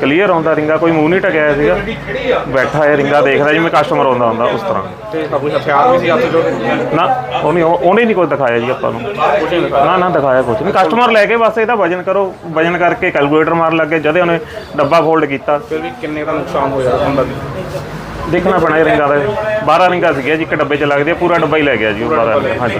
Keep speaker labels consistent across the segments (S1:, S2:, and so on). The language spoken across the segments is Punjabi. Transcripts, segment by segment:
S1: ਕਲੀਅਰ ਆਉਂਦਾ ਰਿੰਗਾ ਕੋਈ ਮੂੰਹ ਨਹੀਂ ਟਕਿਆ ਸੀਗਾ। ਬੈਠਾ ਹੈ ਰਿੰਗਾ ਦੇਖਦਾ ਜਿਵੇਂ ਕਸਟਮਰ ਆਉਂਦਾ ਹੁੰਦਾ ਉਸ ਤਰ੍ਹਾਂ।
S2: ਤੇ ਕੋਈ ਹਥਿਆਰ ਵੀ ਸੀ ਹੱਥ ਜੋ
S1: ਨਾ ਉਹਨੇ ਉਹਨੇ ਨਹੀਂ ਕੁਝ ਦਿਖਾਇਆ ਜੀ ਆਪਾਂ ਨੂੰ। ਨਾ ਨਾ ਦਿਖਾਇਆ ਕੁਝ ਨਹੀਂ। ਕਸਟਮਰ ਲੈ ਕੇ ਬਸ ਇਹਦਾ ਵਜਨ ਕਰੋ। ਵਜਨ ਕਰਕੇ ਕੈਲਕੂਲੇਟਰ ਮਾਰਨ ਲੱਗੇ ਜਦੇ ਉਹਨੇ ਡੱਬਾ ਫੋਲਡ ਕੀਤਾ।
S2: ਫਿਰ ਵੀ ਕਿੰਨੇ ਦਾ ਨੁਕਸਾਨ ਹੋਇਆ ਬੰਦਾ ਦੀ
S1: ਦੇਖਣਾ ਪੈਣਾ ਇਹ ਰਿੰਗਾਂ ਦਾ। 12 ਰਿੰਗਾਂ ਸੀਗੀਆਂ ਜੀ ਇੱਕ ਡੱਬੇ 'ਚ ਲੱਗਦੇ ਆ ਪੂਰਾ ਡੱਬਾ ਹੀ ਲੈ ਗਿਆ ਜੀ ਉਹ 12 ਹਾਂਜੀ।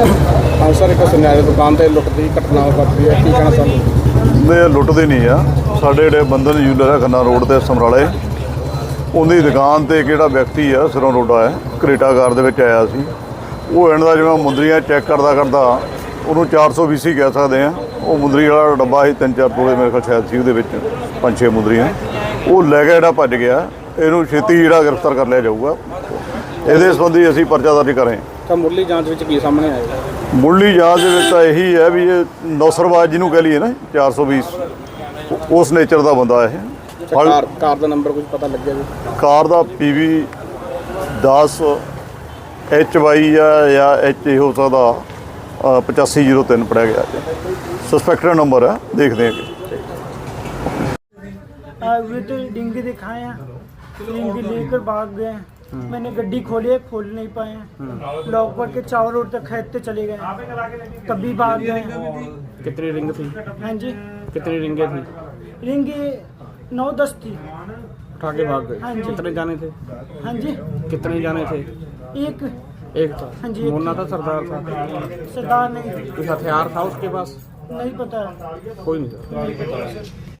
S2: ਹਾਂ ਸਰ ਇੱਕ ਸੁਨਿਆਰੇ ਦੁਕਾਨ ਤੇ ਲੁੱਟ ਦੀ ਘਟਨਾ ਵਾਪਰੀ ਹੈ। ਕੀ ਕਹਿਣਾ ਚਾਹੁੰਦੇ
S3: ਦੇ ਲੁੱਟਦੇ ਨਹੀਂ ਆ। ਸਾਡੇ ਜਿਹੜੇ ਬੰਧਨ ਜੂਲਰ ਹੈ, ਖੰਨਾ ਰੋਡ ਤੇ, ਸਮਰਾਲੇ। ਉਹਦੀ ਦੁਕਾਨ ਤੇ ਕਿਹੜਾ ਵਿਅਕਤੀ ਆ, ਸਿਰੋਂ ਰੋਡਾ ਹੈ। ਕਰੇਟਾ ਕਾਰ ਦੇ ਵਿੱਚ ਆਇਆ ਸੀ। ਉਹ ਇਹਨਾਂ ਦਾ ਜਿਵੇਂ ਮੁੰਦਰੀਆਂ ਚੈੱਕ ਕਰਦਾ ਕਰਦਾ, ਉਹਨੂੰ 420 ਕਹਿ ਸਕਦੇ ਆ। ਉਹ ਮੁੰਦਰੀ ਵਾਲਾ ਡੱਬਾ ਸੀ, ਤਿੰਨ ਚਾਰ ਤੋਲੇ ਮੇਰੇ ਕੋਲ ਸ਼ਾਇਦ ਸੀ ਉਹਦੇ ਵਿੱਚ, ਪੰਜ ਛੇ ਮੁੰਦਰੀਆਂ। ਉਹ ਲੈ ਕੇ ਜਿਹੜਾ ਭੱਜ ਗਿਆ, ਇਹਨੂੰ ਛੇਤੀ ਜਿਹੜਾ ਗ੍ਰਿਫਤਾਰ ਕਰ ਲਿਆ ਜਾਊਗਾ। ਇਹਦੇ ਸੰਬੰਧੀ ਅਸੀਂ ਪਰਚਾ ਦਰਜ ਕਰੇ
S2: ਤਾਂ ਮੁੱਢਲੀ ਜਾਂਚ ਵਿੱਚ ਕੀ ਸਾਹਮਣੇ ਆਇਆ
S3: ਮੁੱਢਲੀ ਜਾਂਚ ਦੇ ਵਿੱਚ ਤਾਂ ਇਹੀ ਹੈ ਵੀ ਇਹ ਨੌਸਰਵਾਜ ਜਿਹਨੂੰ ਕਹ ਲਈਏ ਨਾ 420 ਉਸ ਨੇਚਰ ਦਾ ਬੰਦਾ ਇਹ
S2: ਤੇ ਕਾਰ ਕਾਰ ਦਾ ਨੰਬਰ ਕੁਝ ਪਤਾ ਲੱਗਿਆ ਜੀ
S3: ਕਾਰ ਦਾ ਪੀਵੀ 10 ਐਚ ਵਾਈ ਆ ਜਾਂ ਐਚ ਹੋ ਸਕਦਾ ਅ, 8503 ਪੜਿਆ ਗਿਆ ਸਸਪੈਕਟਡ ਨੰਬਰ ਹੈ ਦੇਖਦੇ ਹਾਂ ਕਿ
S4: आए हुए तो डिंगे दिखाए हैं डिंगे लेकर भाग गए हैं मैंने गड्डी खोली है खोल नहीं पाए हैं। लॉक पर के चावल रोड तक खेदते चले गए तभी भाग गए
S2: कितनी रिंग थी?
S4: हाँ जी।
S2: कितनी रिंगे थी?
S4: रिंगे नौ दस थी।
S2: उठा के भाग
S4: हाँ
S2: गए
S4: जी।
S2: कितने जाने थे?
S4: हाँ जी।
S2: कितने जाने थे?
S4: एक।
S2: एक था।
S4: हाँ जी, था।
S2: था। सरदार था?
S4: सरदार नहीं।
S2: कुछ हथियार था उसके पास?
S4: नहीं पता।
S2: कोई नहीं था।